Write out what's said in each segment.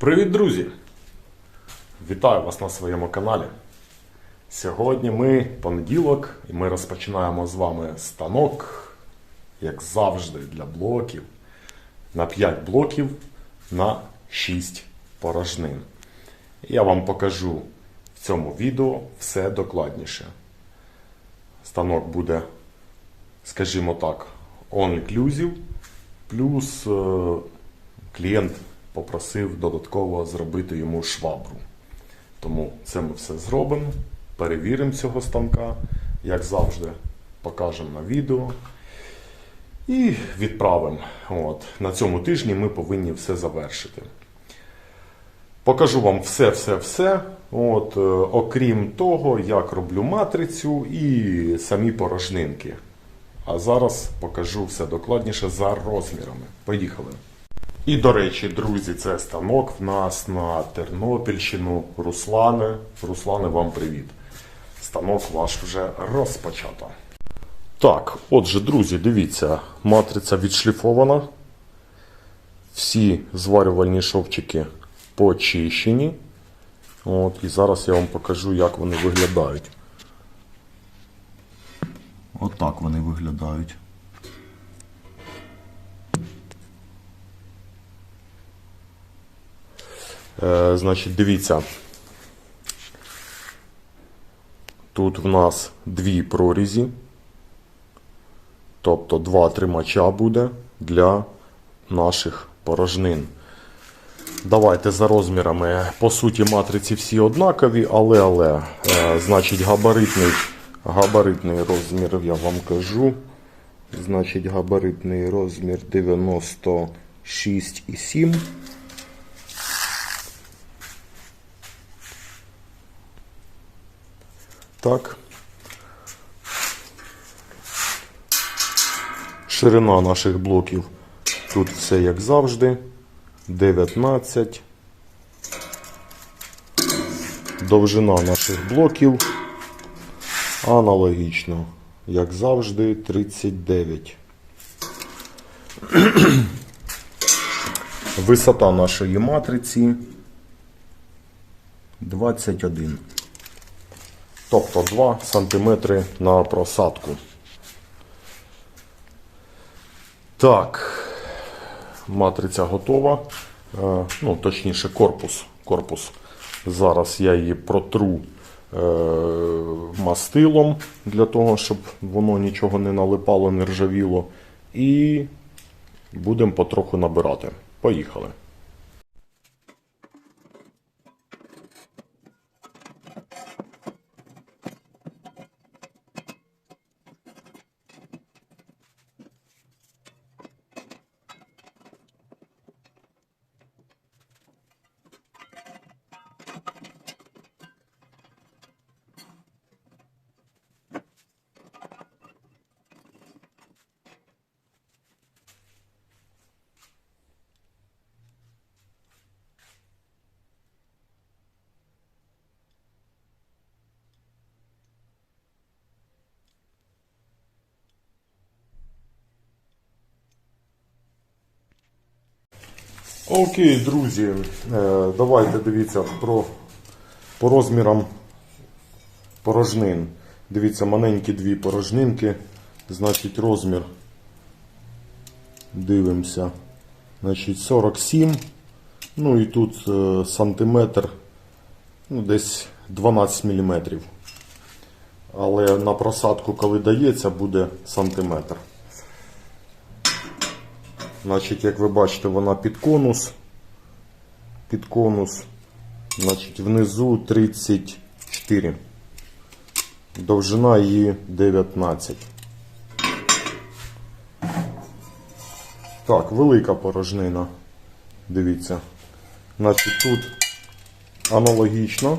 Привіт, друзі! Вітаю вас на своєму каналі. Сьогодні ми понеділок, і ми розпочинаємо з вами станок, як завжди, для блоків. На 5 блоків на 6 порожнин. Я вам покажу в цьому відео все докладніше. Станок буде, скажімо так, all-inclusive, плюс е, клієнт попросив додатково зробити йому швабру. Тому це ми все зробимо, перевіримо цього станка, як завжди, покажемо на відео і відправимо. От. На цьому тижні ми повинні все завершити. Покажу вам все-все-все. Е, окрім того, як роблю матрицю і самі порожнинки. А зараз покажу все докладніше за розмірами. Поїхали. І, до речі, друзі, це станок в нас на Тернопільщину. Руслане. Руслане, вам привіт. Станок ваш вже розпочато. Так, отже, друзі, дивіться, матриця відшліфована. Всі зварювальні шовчики почищені. От, і зараз я вам покажу, як вони виглядають. Отак вони виглядають. Е, значить, дивіться. Тут в нас дві прорізі. Тобто два тримача буде для наших порожнин. Давайте за розмірами. По суті, матриці всі однакові, але, але, е, значить, габаритний, габаритний розмір я вам кажу. Значить, габаритний розмір 96,7. Так. Ширина наших блоків. Тут все як завжди. 19. Довжина наших блоків аналогічно, як завжди, 39. Висота нашої матриці 21. Тобто 2 см на просадку. Так, матриця готова. Е, Ну, точніше, корпус. корпус. Зараз я її протру е, мастилом для того, щоб воно нічого не налипало, не ржавіло. І будемо потроху набирати. Поїхали. Окей, друзі, е, давайте дивіться про, по розмірам порожнин. Дивіться, маленькі дві порожнинки, значить розмір. Дивимося. Значить 47. Ну і тут е, сантиметр, ну десь 12 мм. Але на просадку, коли дається, буде сантиметр. Значить, як ви бачите, вона під конус. Під конус. Значить, внизу 34. Довжина її 19. Так, велика порожнина. Дивіться. Значить, тут аналогічно.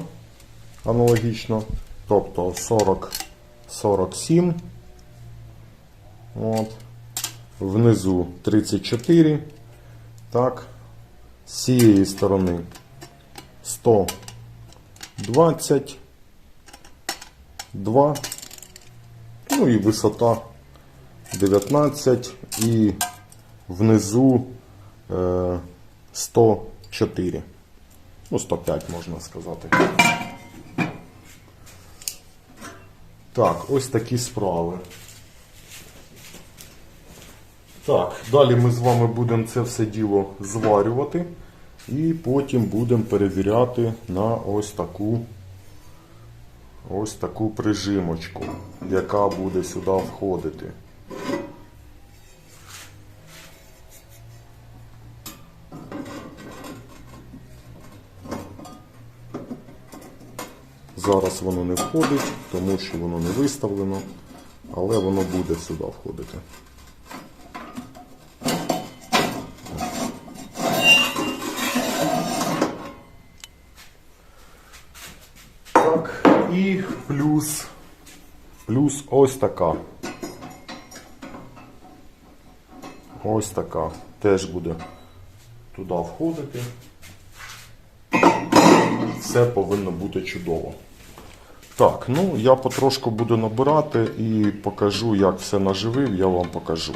Аналогічно. Тобто 40, 47. От внизу 34. Так, з цієї сторони 120, 2, ну і висота 19 і внизу е, 104. Ну, 105 можна сказати. Так, ось такі справи. Так, далі ми з вами будемо це все діло зварювати і потім будемо перевіряти на ось таку ось таку прижимочку, яка буде сюди входити. Зараз воно не входить, тому що воно не виставлено, але воно буде сюди входити. Так, і плюс, плюс ось така. Ось така. Теж буде туди входити. Все повинно бути чудово. Так, ну я потрошку буду набирати і покажу, як все наживив, я вам покажу.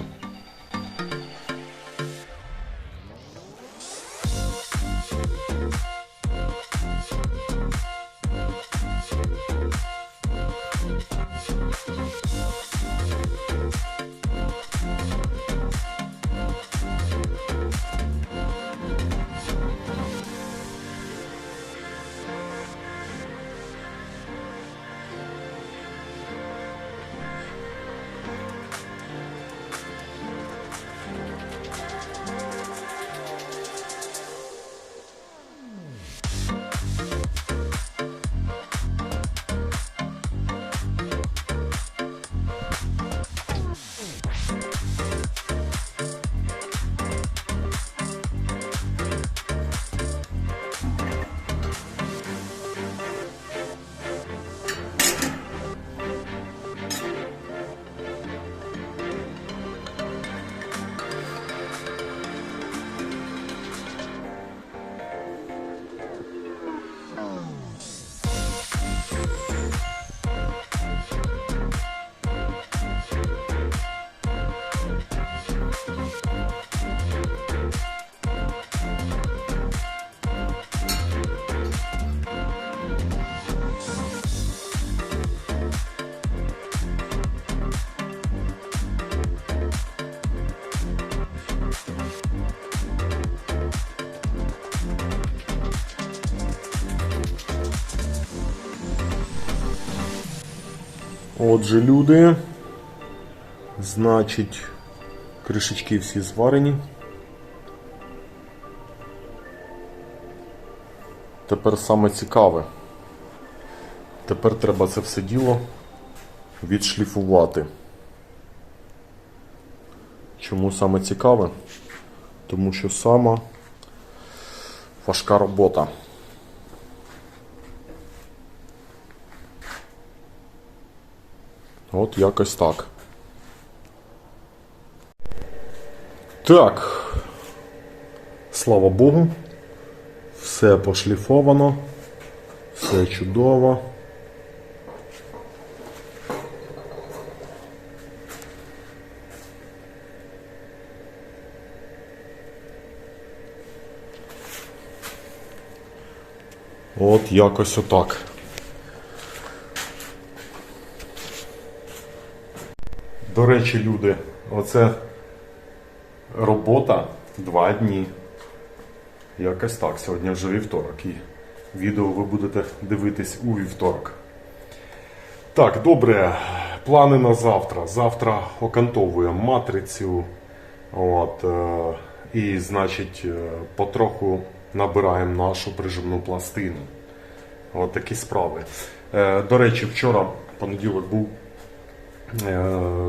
Отже, люди. Значить, кришечки всі зварені. Тепер саме цікаве. Тепер треба це все діло відшліфувати. Чому саме цікаве? Тому що сама важка робота. От якось так. Так. Слава Богу. Все пошліфовано. Все чудово. От якось отак. До речі, люди, оце робота два дні. Якось так. Сьогодні вже вівторок. І відео ви будете дивитись у вівторок. Так, добре. Плани на завтра. Завтра окантовуємо матрицю. От, е, і, значить, е, потроху набираємо нашу прижимну пластину. От такі справи. Е, до речі, вчора понеділок був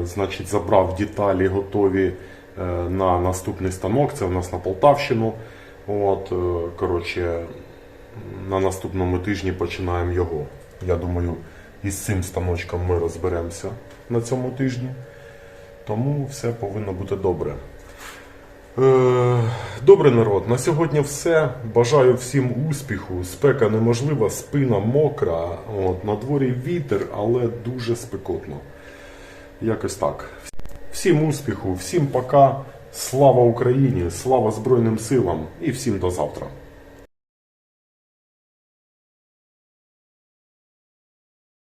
значить, забрав деталі готові е, на наступний станок. Це у нас на Полтавщину. От, е, коротше, на наступному тижні починаємо його. Я думаю, із цим станочком ми розберемося на цьому тижні. Тому все повинно бути добре. Е, Добре, народ, на сьогодні все. Бажаю всім успіху. Спека неможлива, спина мокра. От, на дворі вітер, але дуже спекотно. Якось так. Всім успіху, всім пока. Слава Україні, слава Збройним силам і всім до завтра.